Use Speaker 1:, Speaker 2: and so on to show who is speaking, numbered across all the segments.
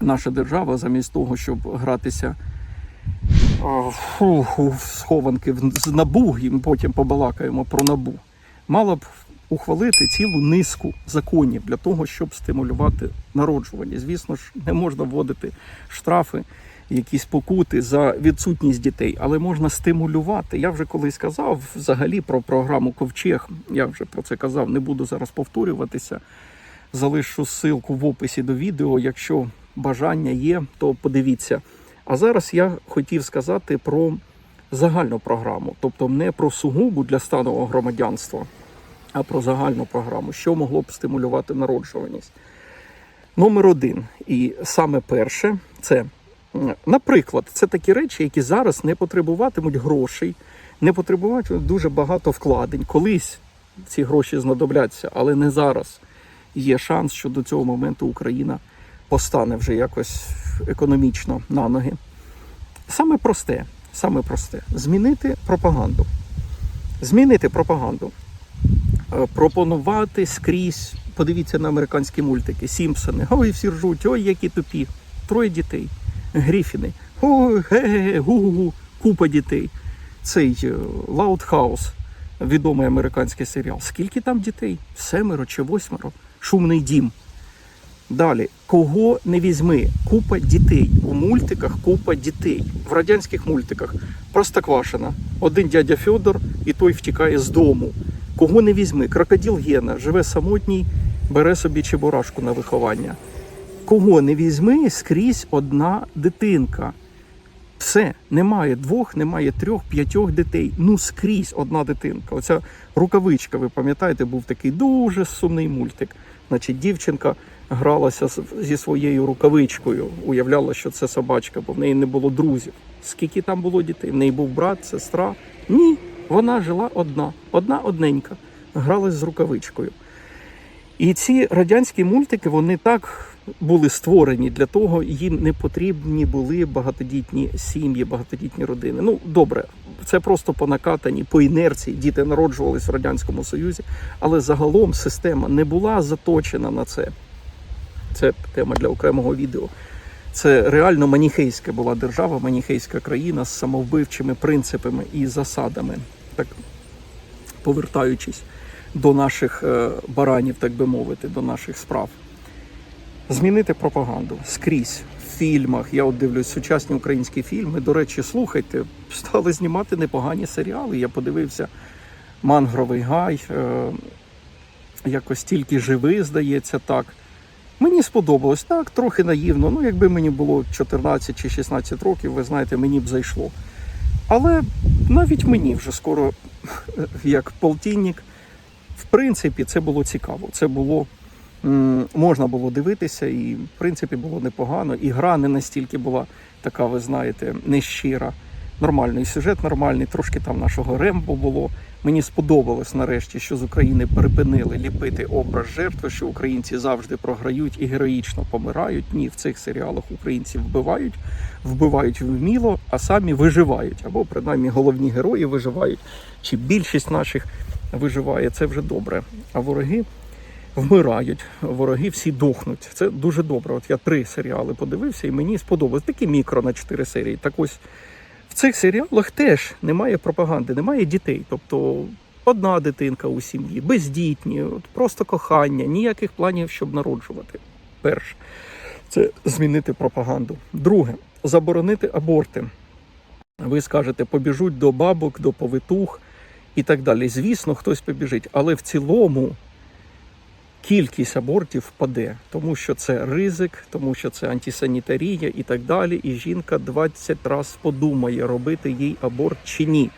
Speaker 1: наша держава, замість того, щоб гратися у схованки в- з набу, і ми потім побалакаємо про набу, мала б ухвалити цілу низку законів для того, щоб стимулювати народжування. Звісно ж, не можна вводити штрафи, якісь покути за відсутність дітей, але можна стимулювати. Я вже колись казав взагалі про програму Ковчег. Я вже про це казав, не буду зараз повторюватися. Залишу ссылку в описі до відео. Якщо бажання є, то подивіться. А зараз я хотів сказати про загальну програму, тобто не про сугубу для станового громадянства, а про загальну програму, що могло б стимулювати народжуваність. Номер один, і саме перше, це, наприклад, це такі речі, які зараз не потребуватимуть грошей, не потребуватимуть дуже багато вкладень. Колись ці гроші знадобляться, але не зараз. Є шанс, що до цього моменту Україна постане вже якось економічно на ноги. Саме просте, саме просте змінити пропаганду. Змінити пропаганду. Е, Пропонувати скрізь, подивіться на американські мультики, Сімпсони. Ой, всі ржуть, ой, які тупі. Троє дітей. Гріфіни. Гу-гу-гу, купа дітей. Цей е, Лаудхаус, відомий американський серіал. Скільки там дітей? Семеро чи восьмеро? Шумний дім. Далі, кого не візьми, купа дітей. У мультиках купа дітей. В радянських мультиках Простоквашина. Один дядя Федор, і той втікає з дому. Кого не візьми, крокодил Гена живе самотній, бере собі чебурашку на виховання. Кого не візьми, скрізь одна дитинка. Все, немає двох, немає трьох, п'ятьох дітей. Ну скрізь одна дитинка. Оця рукавичка, ви пам'ятаєте, був такий дуже сумний мультик. Значить, дівчинка гралася зі своєю рукавичкою, уявляла, що це собачка, бо в неї не було друзів. Скільки там було дітей? В неї був брат, сестра. Ні, вона жила одна, одна одненька, гралась з рукавичкою. І ці радянські мультики вони так були створені для того, їм не потрібні були багатодітні сім'ї, багатодітні родини. Ну добре, це просто по накатанні, по інерції. Діти народжувались в радянському союзі, але загалом система не була заточена на це. Це тема для окремого відео. Це реально маніхейська була держава, маніхейська країна з самовбивчими принципами і засадами. Так повертаючись до наших е, баранів, так би мовити, до наших справ. Змінити пропаганду скрізь в фільмах. Я от дивлюсь сучасні українські фільми. До речі, слухайте, стали знімати непогані серіали. Я подивився Мангровий гай, е, якось тільки живий, здається, так. Мені сподобалось так, трохи наївно. Ну, якби мені було 14 чи 16 років, ви знаєте, мені б зайшло. Але навіть мені вже скоро, як полтинник, в принципі, це було цікаво. Це було можна було дивитися, і в принципі було непогано. І гра не настільки була така, ви знаєте, нещира. Нормальний сюжет, нормальний, трошки там нашого рембо було. Мені сподобалось нарешті, що з України припинили ліпити образ жертви, що українці завжди програють і героїчно помирають. Ні, в цих серіалах українці вбивають, вбивають вміло, а самі виживають. Або принаймні головні герої виживають. Чи більшість наших виживає, це вже добре. А вороги вмирають, вороги всі дохнуть. Це дуже добре. От я три серіали подивився, і мені сподобалось. Такі мікро на чотири серії. Так ось в цих серіалах теж немає пропаганди, немає дітей. Тобто одна дитинка у сім'ї, бездітні, просто кохання, ніяких планів, щоб народжувати. Перше, це змінити пропаганду. Друге, заборонити аборти. Ви скажете, побіжуть до бабок, до повитух і так далі. Звісно, хтось побіжить, але в цілому кількість абортів впаде, тому що це ризик, тому що це антисанітарія і так далі. І жінка 20 разів подумає, робити їй аборт чи ні.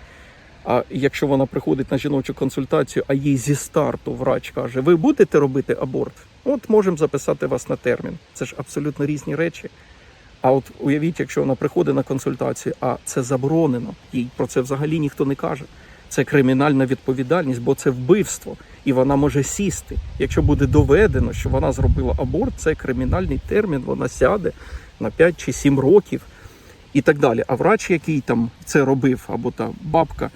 Speaker 1: А якщо вона приходить на жіночу консультацію, а їй зі старту врач каже: Ви будете робити аборт? От можемо записати вас на термін. Це ж абсолютно різні речі. А от уявіть, якщо вона приходить на консультацію, а це заборонено, їй про це взагалі ніхто не каже. Це кримінальна відповідальність, бо це вбивство, і вона може сісти. Якщо буде доведено, що вона зробила аборт, це кримінальний термін, вона сяде на 5 чи 7 років і так далі. А врач, який там це робив, або та бабка,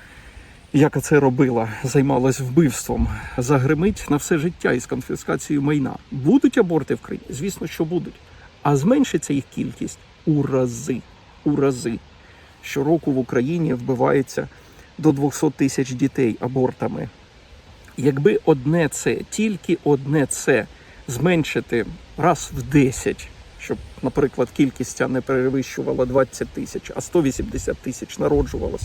Speaker 1: яка це робила, займалась вбивством, загримить на все життя із конфіскацією майна. Будуть аборти в країні? Звісно, що будуть. а зменшиться їх кількість у рази. У рази. Щороку в Україні вбивається до 200 тисяч дітей абортами. Якби одне це, тільки одне це зменшити раз в 10, щоб, наприклад, кількість не перевищувала 20 тисяч, а 180 тисяч народжувалось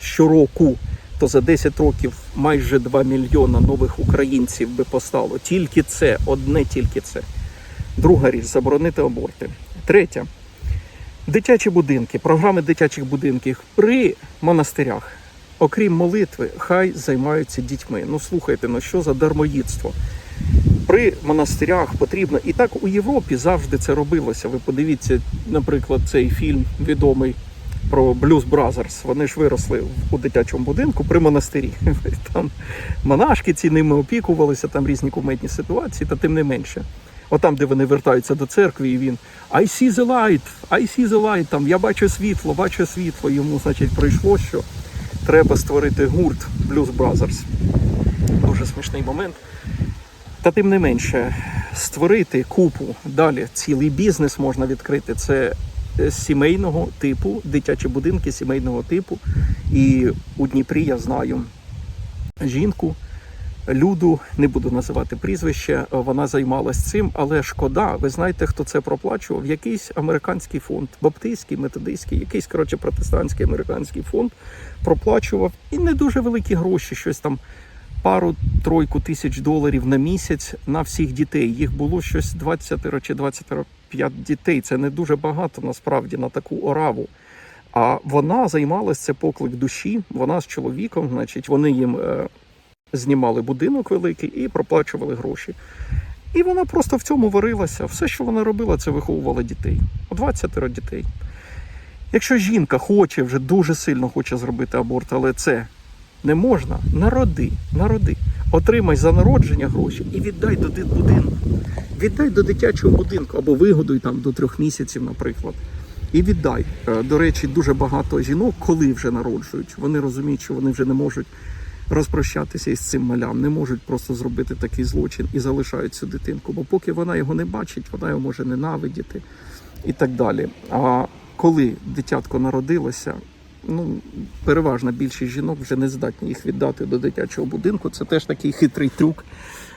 Speaker 1: щороку, то за 10 років майже 2 мільйона нових українців би постало. Тільки це, одне тільки це. Друга річ заборонити аборти. Третя дитячі будинки, програми дитячих будинків при монастирях. Окрім молитви, хай займаються дітьми. Ну слухайте, ну що за дармоїдство? При монастирях потрібно, і так у Європі завжди це робилося. Ви подивіться, наприклад, цей фільм відомий про Blues Brothers. Вони ж виросли у дитячому будинку при монастирі. Там монашки ці ними опікувалися, там різні кумедні ситуації, та тим не менше. Отам, де вони вертаються до церкви, і він I see the light, I see the light, там я бачу світло, бачу світло. Йому, значить, прийшло, що треба створити гурт Blues Brothers. Дуже смішний момент. Та тим не менше, створити купу далі цілий бізнес можна відкрити. Це е, сімейного типу, дитячі будинки сімейного типу. І у Дніпрі я знаю жінку, Люду, не буду називати прізвище, вона займалась цим, але шкода, ви знаєте, хто це проплачував? Якийсь американський фонд, баптистський, методистський, якийсь коротше протестантський американський фонд проплачував і не дуже великі гроші, щось там пару-тройку тисяч доларів на місяць на всіх дітей. Їх було щось 20 чи 25 дітей. Це не дуже багато насправді на таку ораву. А вона займалась це поклик душі. Вона з чоловіком, значить, вони їм е, знімали будинок великий і проплачували гроші. І вона просто в цьому варилася. Все, що вона робила, це виховувала дітей. 20 дітей. Якщо жінка хоче, вже дуже сильно хоче зробити аборт, але це не можна, народи, народи. Отримай за народження гроші і віддай до дитбудинку. Віддай до дитячого будинку або вигодуй там до трьох місяців, наприклад. І віддай. Е, До речі, дуже багато жінок, коли вже народжують, вони розуміють, що вони вже не можуть розпрощатися із цим малям, не можуть просто зробити такий злочин і залишають цю дитинку. Бо поки вона його не бачить, вона його може ненавидіти і так далі. А коли дитятко народилося, ну переважна більшість жінок вже не здатні їх віддати до дитячого будинку. Це теж такий хитрий трюк,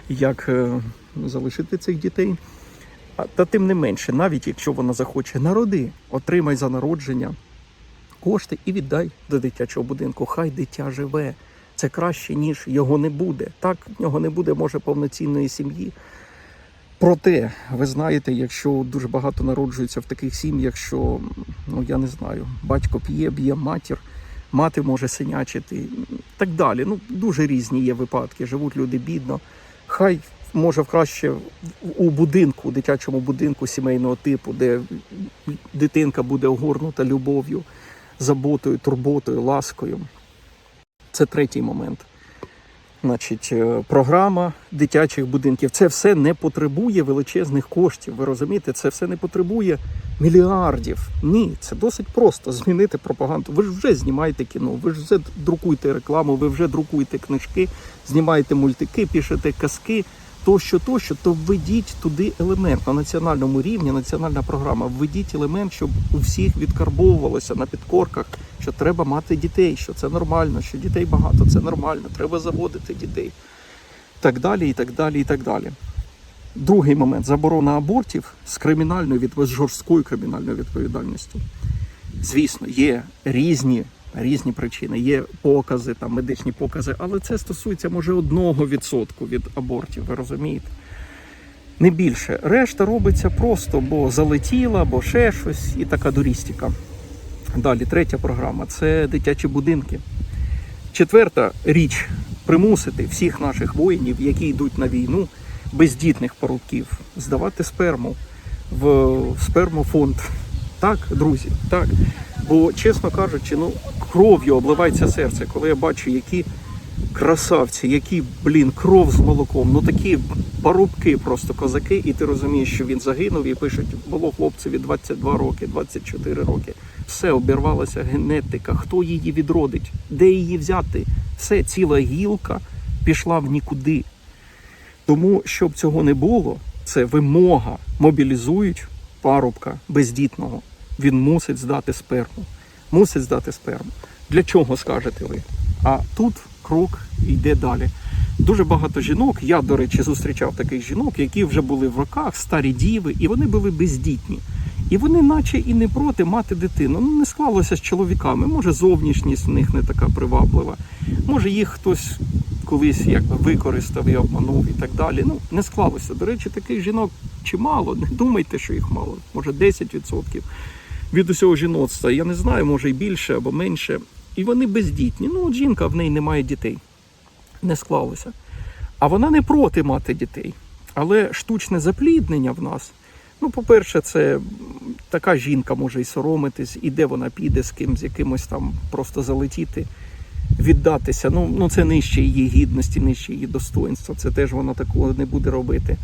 Speaker 1: як е, залишити цих дітей. Та тим не менше, навіть якщо вона захоче народи, отримай за народження кошти і віддай до дитячого будинку. Хай дитя живе. Це краще, ніж його не буде. Так, в нього не буде, може, повноцінної сім'ї. Проте, ви знаєте, якщо дуже багато народжується в таких сім'ях, що ну я не знаю, батько п'є, б'є матір, мати може синячити, так далі. Ну дуже різні є випадки. Живуть люди бідно. Хай може краще у будинку, у дитячому будинку сімейного типу, де дитинка буде огорнута любов'ю, заботою, турботою, ласкою. Це третій момент. Значить, е, програма дитячих будинків. Це все не потребує величезних коштів. Ви розумієте, це все не потребує мільярдів. Ні, це досить просто змінити пропаганду. Ви ж вже знімаєте кіно, ви ж вже друкуєте рекламу, ви вже друкуєте книжки, знімаєте мультики, пишете казки, тощо, тощо, то введіть туди елемент на національному рівні, національна програма. Введіть елемент, щоб у всіх відкарбовувалося на підкорках, що треба мати дітей, що це нормально, що дітей багато, це нормально, треба заводити дітей. Так далі, і так далі, і так далі. Другий момент заборона абортів з кримінальною від жорсткою кримінальною відповідальністю. Звісно, є різні, різні причини, є покази, там медичні покази, але це стосується може одного відсотку від абортів, ви розумієте? Не більше. Решта робиться просто, бо залетіла, бо ще щось, і така дурістика. Далі, третя програма це дитячі будинки. Четверта річ примусити всіх наших воїнів, які йдуть на війну, бездітних парубків, здавати сперму в спермофонд. Так, друзі, так. Бо, чесно кажучи, ну кров'ю обливається серце, коли я бачу, які красавці, які, блін, кров з молоком, ну такі парубки, просто козаки, і ти розумієш, що він загинув, і пишуть, було хлопцеві 22 роки, 24 роки. Все, обірвалася генетика. Хто її відродить? Де її взяти? Все, ціла гілка пішла в нікуди. Тому, щоб цього не було, це вимога. Мобілізують парубка бездітного, він мусить здати сперму. Мусить здати сперму. Для чого скажете ви? А тут крок йде далі. Дуже багато жінок. Я, до речі, зустрічав таких жінок, які вже були в роках, старі діви, і вони були бездітні. І вони, наче і не проти мати дитину. Ну не склалося з чоловіками. Може, зовнішність в них не така приваблива. Може, їх хтось колись якби використав і обманув і так далі. Ну не склалося. До речі, таких жінок чимало. Не думайте, що їх мало. Може, 10% від усього жіноцтва. Я не знаю, може і більше або менше. І вони бездітні. Ну, от жінка в неї немає дітей. Не склалося. А вона не проти мати дітей. Але штучне запліднення в нас. Ну, по-перше, це така жінка може і соромитись, і де вона піде з ким, з якимось там просто залетіти, віддатися. Ну, ну це нижче її гідності, нижче її достоинства. Це теж вона такого не буде робити.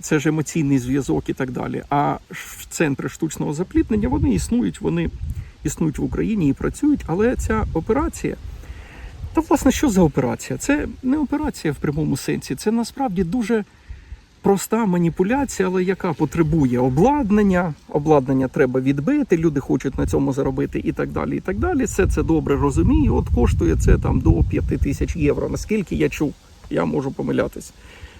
Speaker 1: Це ж емоційний зв'язок і так далі. А ш- центри штучного запліднення вони існують, вони існують в Україні і працюють, але ця операція. Та власне, що за операція? Це не операція в прямому сенсі, це насправді дуже проста маніпуляція, але яка потребує обладнання. Обладнання треба відбити, люди хочуть на цьому заробити і так далі. І так далі. Все це добре розумію. От коштує це там до 5 тисяч євро. Наскільки я чув, я можу помилятись.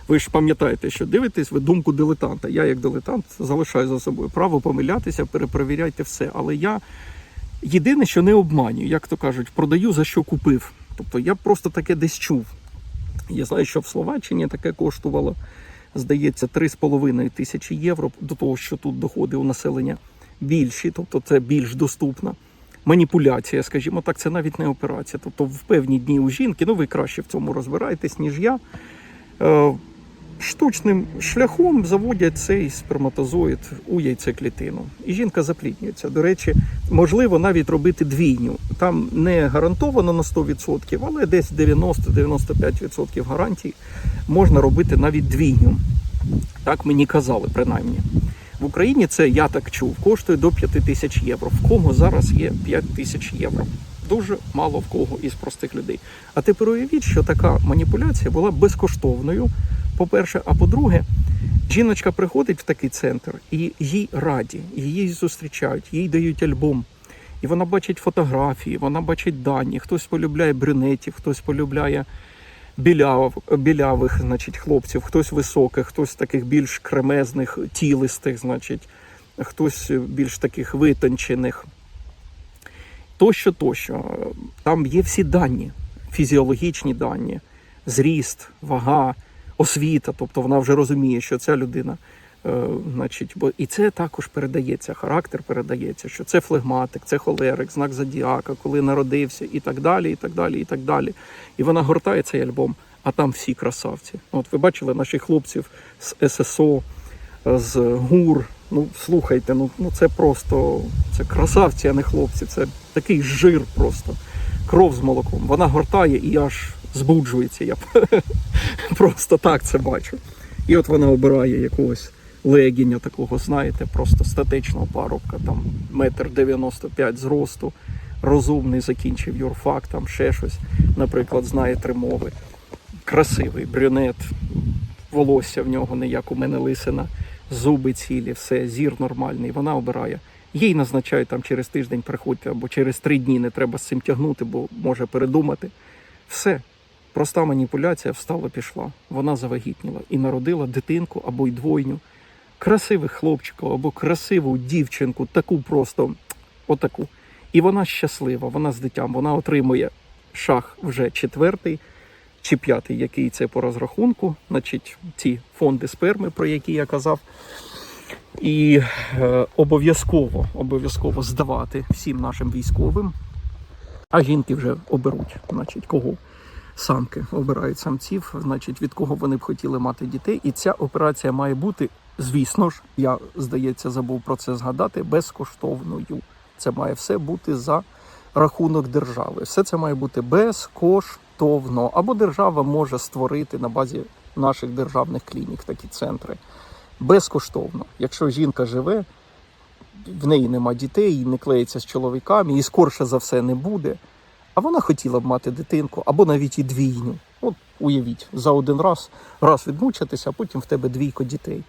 Speaker 1: Ви ж пам'ятаєте, що дивитесь ви думку дилетанта. Я, як дилетант, залишаю за собою право помилятися, перепровіряйте все. Але я єдине, що не обманюю, як то кажуть, продаю за що купив. Тобто я просто таке десь чув. Я знаю, що в Словаччині таке коштувало, здається, 3,5 тисячі євро до того, що тут доходи у населення більші, тобто це більш доступна. Маніпуляція, скажімо так, це навіть не операція. Тобто в певні дні у жінки, ну ви краще в цьому розбираєтесь, ніж я. Штучним шляхом заводять цей сперматозоїд у яйцеклітину. І жінка запліднюється. До речі, можливо навіть робити двійню. Там не гарантовано на 100%, але десь 90-95% гарантій можна робити навіть двійню. Так мені казали, принаймні. В Україні це я так чув, коштує до 5 тисяч євро. В кого зараз є 5 тисяч євро? Дуже мало в кого із простих людей. А тепер уявіть, що така маніпуляція була безкоштовною. По-перше, а по-друге, жіночка приходить в такий центр і їй раді, її зустрічають, їй дають альбом. І вона бачить фотографії, вона бачить дані. Хтось полюбляє брюнетів, хтось полюбляє біляв, білявих, значить, хлопців, хтось високих, хтось таких більш кремезних, тілистих, значить, хтось більш таких витончених. Тощо, тощо. Там є всі дані, фізіологічні дані, зріст, вага, освіта. Тобто вона вже розуміє, що ця людина. е, Значить, бо і це також передається, характер передається, що це флегматик, це холерик, знак зодіака, коли народився, і так далі, і так далі, і так далі. І вона гортає цей альбом, а там всі красавці. От ви бачили наших хлопців з ССО, з ГУР. Ну, слухайте, ну, ну це просто це красавці, а не хлопці. Це такий жир просто. Кров з молоком. Вона гортає і аж збуджується. Я просто так це бачу. І от вона обирає якогось легіня такого, знаєте, просто статичного парубка, там метр дев'яносто п'ять зросту, розумний, закінчив юрфак, там ще щось, наприклад, знає три мови. Красивий брюнет, волосся в нього не як у мене лисина, зуби цілі, все, зір нормальний. Вона обирає. Їй назначають там через тиждень приходьте або через три дні не треба з цим тягнути, бо може передумати. Все. Проста маніпуляція встала, пішла. Вона завагітніла і народила дитинку або й двойню. Красивих хлопчиків або красиву дівчинку, таку просто отаку. І вона щаслива, вона з дитям, вона отримує шах вже четвертий чи п'ятий, який це по розрахунку, значить, ці фонди сперми, про які я казав. І е, обов'язково, обов'язково здавати всім нашим військовим. А жінки вже оберуть, значить, кого самки обирають самців, значить, від кого вони б хотіли мати дітей. І ця операція має бути, звісно ж, я здається, забув про це згадати, безкоштовною. Це має все бути за рахунок держави. Все це має бути безкоштовно. Або держава може створити на базі наших державних клінік такі центри. Безкоштовно. Якщо жінка живе, в неї нема дітей, і не клеїться з чоловіками, і скорше за все не буде. А вона хотіла б мати дитинку або навіть і двійню. От уявіть, за один раз раз відмучитися, а потім в тебе двійко дітей.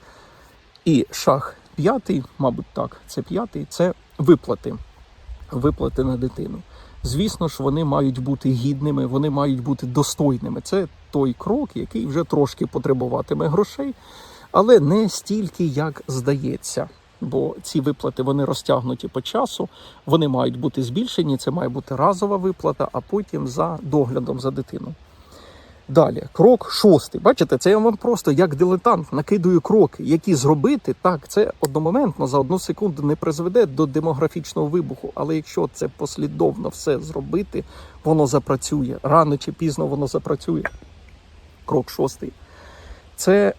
Speaker 1: І шах п'ятий, мабуть, так, це п'ятий, це виплати. Виплати на дитину. Звісно ж, вони мають бути гідними, вони мають бути достойними. Це той крок, який вже трошки потребуватиме грошей, але не стільки, як здається. Бо ці виплати вони розтягнуті по часу, вони мають бути збільшені. Це має бути разова виплата, а потім за доглядом за дитину. Далі, крок шостий. Бачите, це я вам просто як дилетант накидую кроки, які зробити так, це одномоментно за одну секунду не призведе до демографічного вибуху. Але якщо це послідовно все зробити, воно запрацює. Рано чи пізно воно запрацює. Крок шостий. Це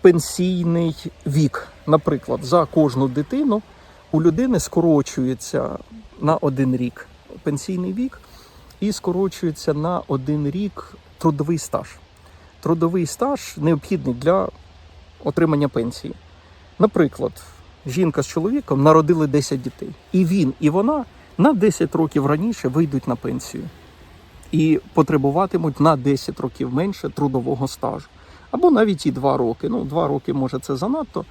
Speaker 1: пенсійний вік. Наприклад, за кожну дитину у людини скорочується на один рік пенсійний вік і скорочується на один рік трудовий стаж. Трудовий стаж необхідний для отримання пенсії. Наприклад, жінка з чоловіком народили 10 дітей, і він, і вона на 10 років раніше вийдуть на пенсію і потребуватимуть на 10 років менше трудового стажу. Або навіть і 2 роки. Ну, 2 роки може це занадто,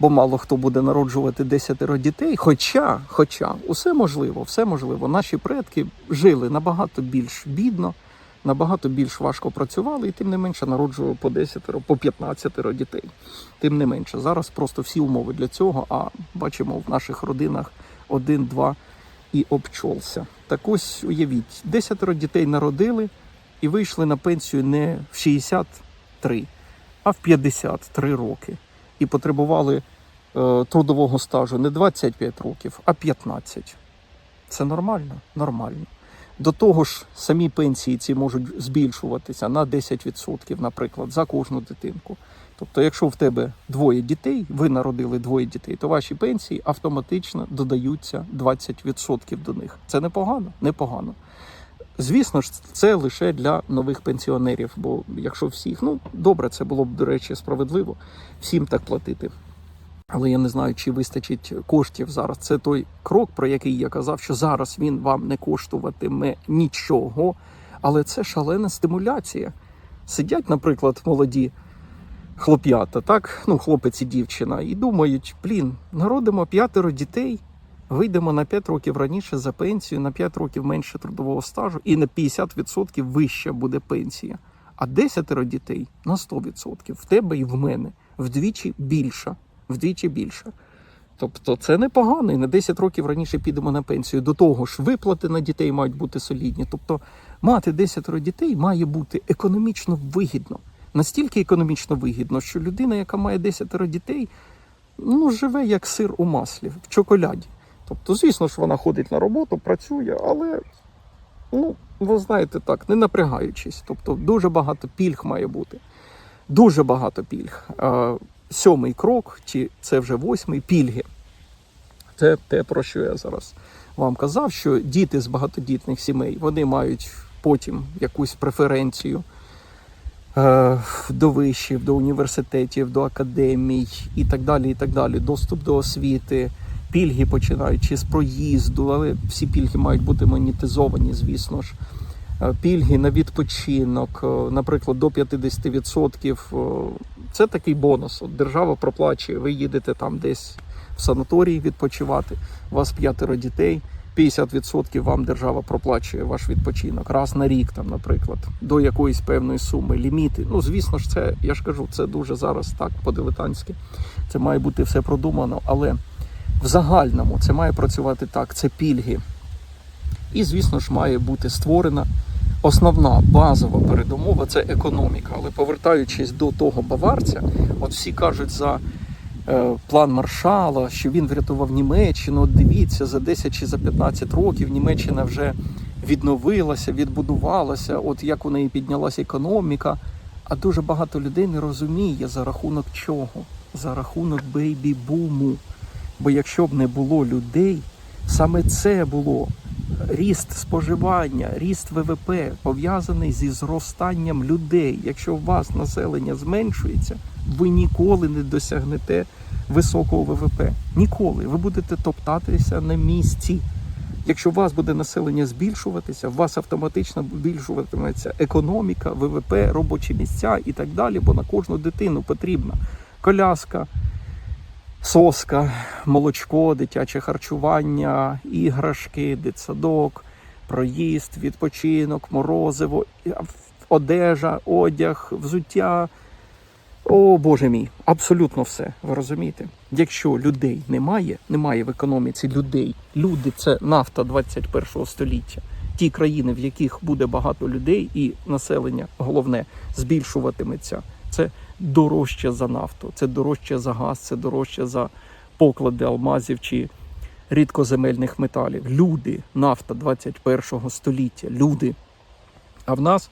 Speaker 1: бо мало хто буде народжувати 10 дітей. Хоча, хоча, усе можливо, все можливо. Наші предки жили набагато більш бідно, набагато більш важко працювали, і тим не менше народжували по 10, по 15 дітей. Тим не менше, зараз просто всі умови для цього. А бачимо в наших родинах один-два і обчолся. Так ось уявіть, 10 дітей народили і вийшли на пенсію не в 63, а в 53 роки. І потребували е, трудового стажу не 25 років, а 15. Це нормально? Нормально. До того ж, самі пенсії ці можуть збільшуватися на 10%, наприклад, за кожну дитинку. Тобто, якщо в тебе двоє дітей, ви народили двоє дітей, то ваші пенсії автоматично додаються 20% до них. Це непогано? Непогано. Звісно ж, це лише для нових пенсіонерів, бо якщо всіх, ну добре, це було б, до речі, справедливо всім так платити. Але я не знаю, чи вистачить коштів зараз. Це той крок, про який я казав, що зараз він вам не коштуватиме нічого, але це шалена стимуляція. Сидять, наприклад, молоді хлоп'ята, так, ну, хлопець і дівчина, і думають: блін, народимо п'ятеро дітей, вийдемо на 5 років раніше за пенсію, на 5 років менше трудового стажу, і на 50% вища буде пенсія. А 10 дітей на 100%. В тебе і в мене вдвічі більша. Вдвічі більше. Тобто це непогано, і на 10 років раніше підемо на пенсію. До того ж, виплати на дітей мають бути солідні. Тобто, мати 10 дітей має бути економічно вигідно. Настільки економічно вигідно, що людина, яка має 10 дітей, ну, живе як сир у маслі, в чоколяді. Тобто, звісно ж, вона ходить на роботу, працює, але, ну, ви знаєте так, не напрягаючись. Тобто, дуже багато пільг має бути. Дуже багато пільг. Сьомий крок, чи це вже восьмий пільги. Це те, про що я зараз вам казав, що діти з багатодітних сімей вони мають потім якусь преференцію е, до вишів, до університетів, до академій і так далі. і так далі. Доступ до освіти, пільги починаючи з проїзду, але всі пільги мають бути монетизовані, звісно ж. Е, Пільги на відпочинок, е, наприклад, до 50%. е, Це такий бонус. От держава проплачує. Ви їдете там десь в санаторії відпочивати. У вас п'ятеро дітей. 50% вам держава проплачує ваш відпочинок раз на рік, там, наприклад, до якоїсь певної суми, ліміти. Ну, звісно ж, це я ж кажу, це дуже зараз так по-дилетантськи. Це має бути все продумано, але в загальному це має працювати так. Це пільги. І, звісно ж, має бути створена основна базова передумова це економіка. Але повертаючись до того баварця, от всі кажуть за е, план Маршала, що він врятував Німеччину. От дивіться, за 10 чи за 15 років Німеччина вже відновилася, відбудувалася, от як у неї піднялася економіка. А дуже багато людей не розуміє за рахунок чого? За рахунок бейбі-буму. Бо якщо б не було людей, саме це було ріст споживання, ріст ВВП пов'язаний зі зростанням людей. Якщо у вас населення зменшується, ви ніколи не досягнете високого ВВП. Ніколи. Ви будете топтатися на місці. Якщо у вас буде населення збільшуватися, у вас автоматично збільшуватиметься економіка, ВВП, робочі місця і так далі, бо на кожну дитину потрібна коляска, соска, молочко, дитяче харчування, іграшки, дитсадок, проїзд, відпочинок, морозиво, одежа, одяг, взуття. О Боже мій, абсолютно все. Ви розумієте? Якщо людей немає, немає в економіці людей. Люди це нафта 21 століття. Ті країни, в яких буде багато людей, і населення головне збільшуватиметься. Це дорожче за нафту, це дорожче за газ, це дорожче за поклади алмазів чи рідкоземельних металів. Люди, нафта 21 століття, люди. А в нас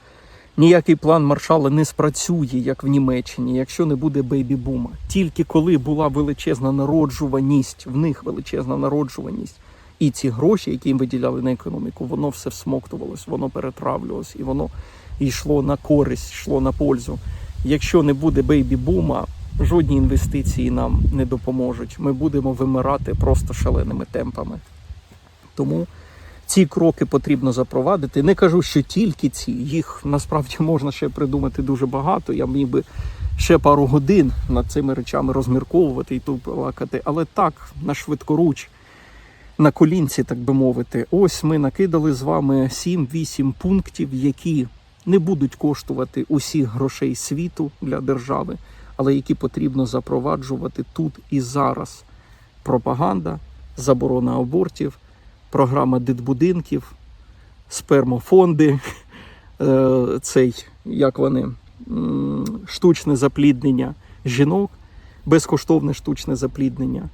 Speaker 1: ніякий план маршала не спрацює, як в Німеччині, якщо не буде бейбі-бума. Тільки коли була величезна народжуваність, в них величезна народжуваність, і ці гроші, які їм виділяли на економіку, воно все всмоктувалось, воно перетравлювалось, і воно йшло на користь, йшло на пользу. Якщо не буде бейбі-бума, жодні інвестиції нам не допоможуть. Ми будемо вимирати просто шаленими темпами. Тому ці кроки потрібно запровадити. Не кажу, що тільки ці, їх насправді можна ще придумати дуже багато. Я міг би ще пару годин над цими речами розмірковувати і тут плакати. Але так, на швидкоруч, на колінці, так би мовити, ось ми накидали з вами 7-8 пунктів, які не будуть коштувати усіх грошей світу для держави, але які потрібно запроваджувати тут і зараз. Пропаганда, заборона абортів, програма дитбудинків, спермофонди, е, цей, як вони, штучне запліднення жінок, безкоштовне штучне запліднення,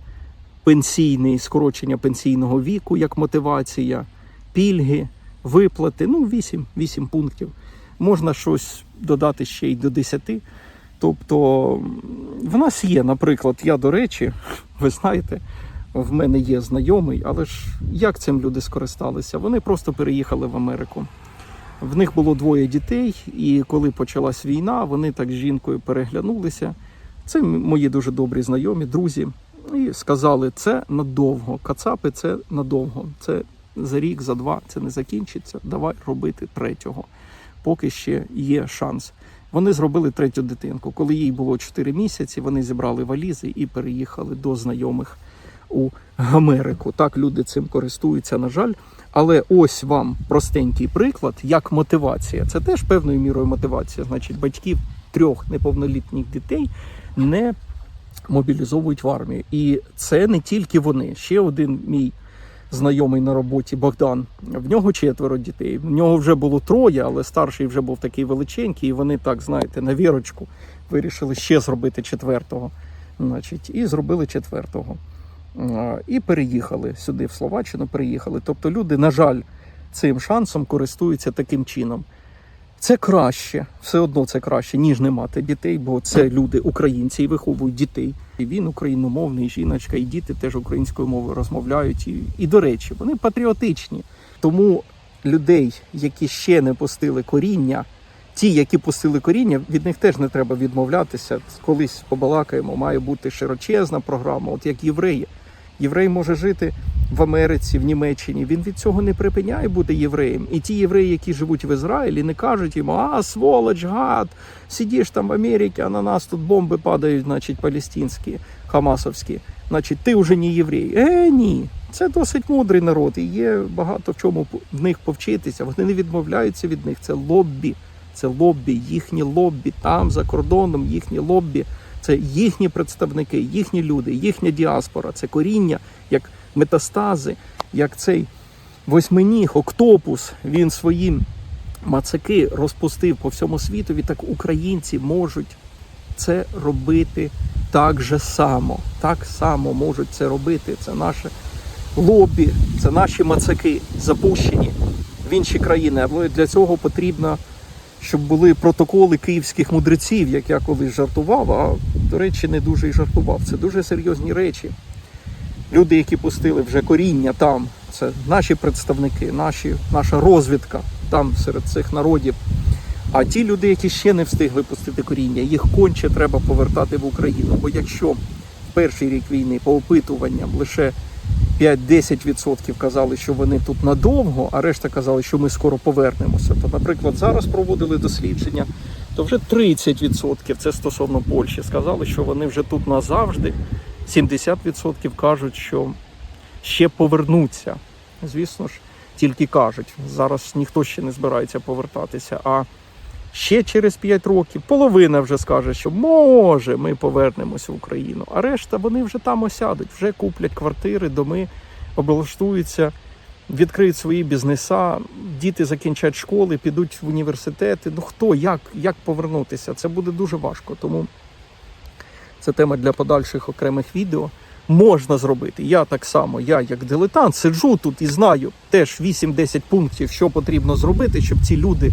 Speaker 1: пенсійний скорочення пенсійного віку як мотивація, пільги, виплати. Ну, 8, 8 пунктів. Можна щось додати ще й до 10. Тобто в нас є, наприклад, я до речі, ви знаєте, в мене є знайомий, але ж як цим люди скористалися? Вони просто переїхали в Америку. В них було двоє дітей, і коли почалась війна, вони так з жінкою переглянулися. Це мої дуже добрі знайомі, друзі. І сказали, це надовго. Кацапи це надовго. Це за рік, за два це не закінчиться. Давай робити третього. Поки ще є шанс. Вони зробили третю дитинку. Коли їй було 4 місяці, вони зібрали валізи і переїхали до знайомих у Америку. Так люди цим користуються, на жаль. Але ось вам простенький приклад, як мотивація. Це теж певною мірою мотивація. Значить, батьків трьох неповнолітніх дітей не мобілізовують в армію. І це не тільки вони. Ще один мій знайомий на роботі Богдан. В нього четверо дітей. В нього вже було троє, але старший вже був такий величенький, і вони так, знаєте, на вірочку вирішили ще зробити четвертого. Значить, і зробили четвертого. І переїхали сюди, в Словаччину. Переїхали. Тобто люди, на жаль, цим шансом користуються таким чином. Це краще, все одно це краще, ніж не мати дітей, бо це люди українці і виховують дітей. І він україномовний, жіночка, і діти теж українською мовою розмовляють. І, і до речі, вони патріотичні. Тому людей, які ще не пустили коріння, ті, які пустили коріння, від них теж не треба відмовлятися. Колись побалакаємо, має бути широчезна програма, от як євреї. Єврей може жити в Америці, в Німеччині. Він від цього не припиняє бути євреєм. І ті євреї, які живуть в Ізраїлі, не кажуть йому, а сволоч, гад, сидиш там в Америці, а на нас тут бомби падають, значить, палестинські, хамасовські. Значить, ти вже не єврей. Е, ні. Це досить мудрий народ, і є багато в чому в них повчитися. Вони не відмовляються від них. Це лоббі. Це лоббі, їхні лоббі там за кордоном, їхні лоббі. Це їхні представники, їхні люди, їхня діаспора, це коріння, як метастази, як цей восьминіг, октопус. Він свої мацаки розпустив по всьому світові. Так українці можуть це робити так же само. Так само можуть це робити. Це наше лобі, це наші мацаки запущені в інші країни. Але для цього потрібно щоб були протоколи київських мудреців, як я колись жартував, а до речі, не дуже і жартував. Це дуже серйозні речі. Люди, які пустили вже коріння там, це наші представники, наші, наша розвідка там серед цих народів. А ті люди, які ще не встигли пустити коріння, їх конче треба повертати в Україну. Бо якщо в перший рік війни по опитуванням лише 5-10% казали, що вони тут надовго, а решта казали, що ми скоро повернемося. То, наприклад, зараз проводили дослідження, то вже 30% це стосовно Польщі. Сказали, що вони вже тут назавжди 70% кажуть, що ще повернуться. Звісно ж, тільки кажуть. Зараз ніхто ще не збирається повертатися. А ще через 5 років половина вже скаже, що може ми повернемось в Україну. А решта вони вже там осядуть, вже куплять квартири, доми, облаштуються, відкриють свої бізнеса, діти закінчать школи, підуть в університети. Ну хто, як, як повернутися? Це буде дуже важко. Тому це тема для подальших окремих відео. Можна зробити. Я так само, я як дилетант, сиджу тут і знаю теж 8-10 пунктів, що потрібно зробити, щоб ці люди,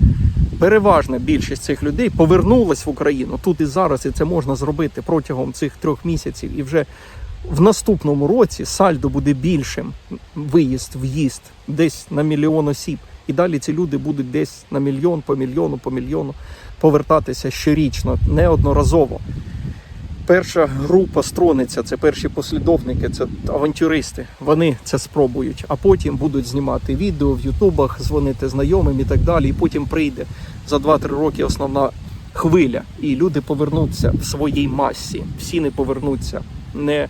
Speaker 1: переважна більшість цих людей, повернулась в Україну тут і зараз, і це можна зробити протягом цих трьох місяців. І вже в наступному році сальдо буде більшим. Виїзд, в'їзд, десь на мільйон осіб. І далі ці люди будуть десь на мільйон, по мільйону, по мільйону повертатися щорічно, неодноразово. Перша група строниця, це перші послідовники, це авантюристи. Вони це спробують, а потім будуть знімати відео в Ютубах, дзвонити знайомим і так далі. І потім прийде за 2-3 роки основна хвиля, і люди повернуться в своїй масі. Всі не повернуться. Не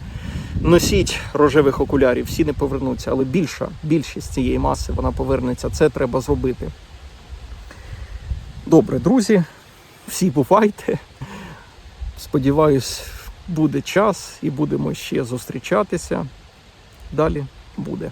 Speaker 1: носіть рожевих окулярів, всі не повернуться, але більша більшість цієї маси вона повернеться. Це треба зробити. Добре, друзі, всі бувайте. Сподіваюсь, буде час і будемо ще зустрічатися. Далі буде.